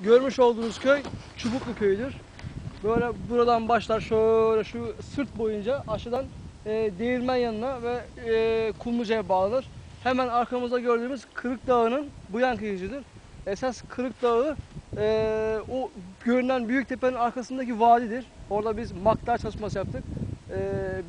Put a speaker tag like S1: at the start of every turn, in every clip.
S1: görmüş olduğunuz köy Çubuklu köyüdür. Böyle buradan başlar şöyle şu sırt boyunca aşağıdan e, değirmen yanına ve e, Kumluca'ya bağlanır. Hemen arkamızda gördüğümüz Kırık Dağı'nın bu yan kıyıcıdır. Esas Kırık Dağı e, o görünen büyük tepenin arkasındaki vadidir. Orada biz maktar çalışması yaptık. E,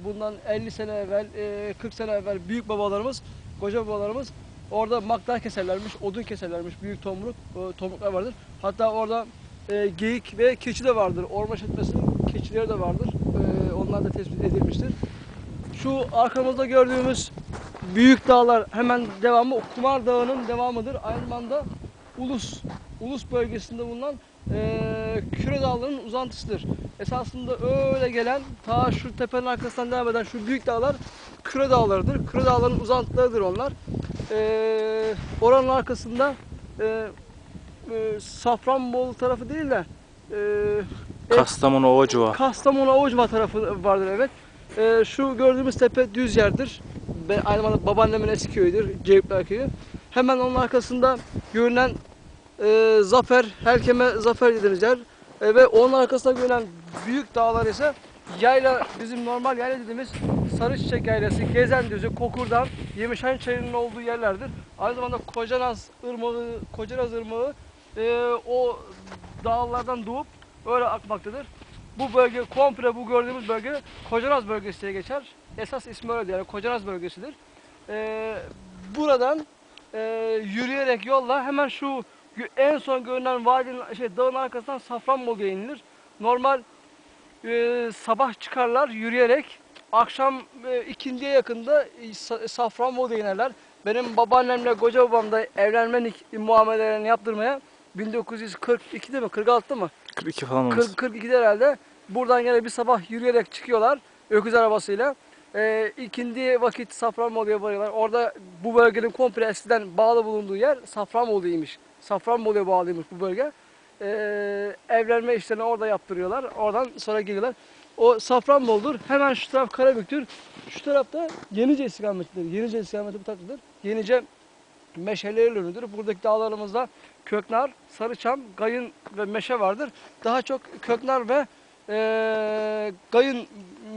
S1: bundan 50 sene evvel, e, 40 sene evvel büyük babalarımız, koca babalarımız orada maktar keserlermiş, odun keserlermiş, büyük tomruk, e, tomruklar vardır. Hatta orada e, geyik ve keçi de vardır. Orman işletmesinin keçileri de vardır. E, onlar da tespit edilmiştir. Şu arkamızda gördüğümüz büyük dağlar hemen devamı Kumar Dağı'nın devamıdır. Aynı zamanda Ulus, Ulus bölgesinde bulunan eee Küre Dağları'nın uzantısıdır. Esasında öyle gelen ta şu tepenin arkasından devam eden şu büyük dağlar Küre Dağları'dır. Küre Dağları'nın uzantılarıdır onlar. Eee oranın arkasında eee eee, Safranbolu tarafı değil de eee
S2: Kastamonu Ovacıva.
S1: Kastamonu Avucma tarafı vardır evet. Ee, şu gördüğümüz tepe düz yerdir. Ve aynı zamanda babaannemin eski köyüdür. Ceyipler köyü. Hemen onun arkasında görünen e, Zafer, Helkeme Zafer dediğimiz yer. E, ve onun arkasında görünen büyük dağlar ise yayla, bizim normal yayla dediğimiz Sarıçiçek Yaylası, Gezen Düzü, Kokurdan, Yemişhan Çayı'nın olduğu yerlerdir. Aynı zamanda Kocanaz Irmağı, Kocanaz Irmağı e, o dağlardan doğup öyle akmaktadır. Bu bölge komple bu gördüğümüz bölge Kocanaz bölgesi diye geçer. Esas ismi öyle yani Kocanaz bölgesidir. Ee, buradan e, yürüyerek yolla hemen şu en son görünen vadinin şey dağın arkasından Safranbolu'ya inilir. Normal e, sabah çıkarlar yürüyerek akşam e, ikindiye yakında e, Sa- Safranbolu'ya inerler. Benim babaannemle koca babam da evlenme muamelelerini yaptırmaya 1942'de mi 46'da mı
S2: 42 falan olması.
S1: 40 42'de herhalde. Buradan gene bir sabah yürüyerek çıkıyorlar öküz arabasıyla. Ee, ikindi vakit Safranbolu'ya varıyorlar. Orada bu bölgenin komple eskiden bağlı bulunduğu yer Safranbolu'ymuş. Safranbolu'ya bağlıymış bu bölge. Ee, evlenme işlerini orada yaptırıyorlar. Oradan sonra geliyorlar. O Safranbolu'dur. Hemen şu taraf Karabük'tür. Şu tarafta Yenice istikametidir. Yenice istikameti bu taraftadır. Yenice meşeleri ürünüdür. Buradaki dağlarımızda köknar, sarıçam, gayın ve meşe vardır. Daha çok köknar ve eee gayın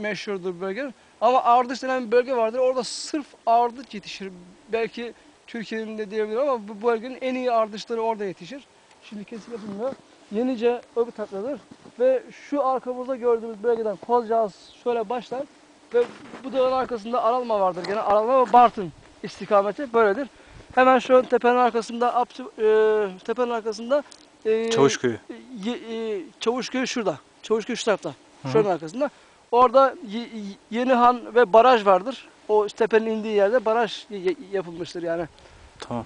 S1: meşhurdur bölgenin. Ama ardıç denen bir bölge vardır. Orada sırf ardıç yetişir. Belki Türkiye'nin de diyebilirim ama bu bölgenin en iyi ardıçları orada yetişir. Şimdi kesim yapılmıyor. Yenice öbür taraftadır. Ve şu arkamızda gördüğümüz bölgeden Kozcağız şöyle başlar. Ve bu dağın arkasında Aralma vardır. Gene Aralma ve Bartın istikameti böyledir. Hemen şu tepenin arkasında Aptı- e, tepenin arkasında e,
S2: Çavuşköy'ü.
S1: Ye- e, Çavuşköy şurada. Çavuşköy şu tarafta. Şuranın arkasında. Orada Ye- Yenihan ve baraj vardır. O tepenin indiği yerde baraj yapılmıştır yani.
S2: Tamam.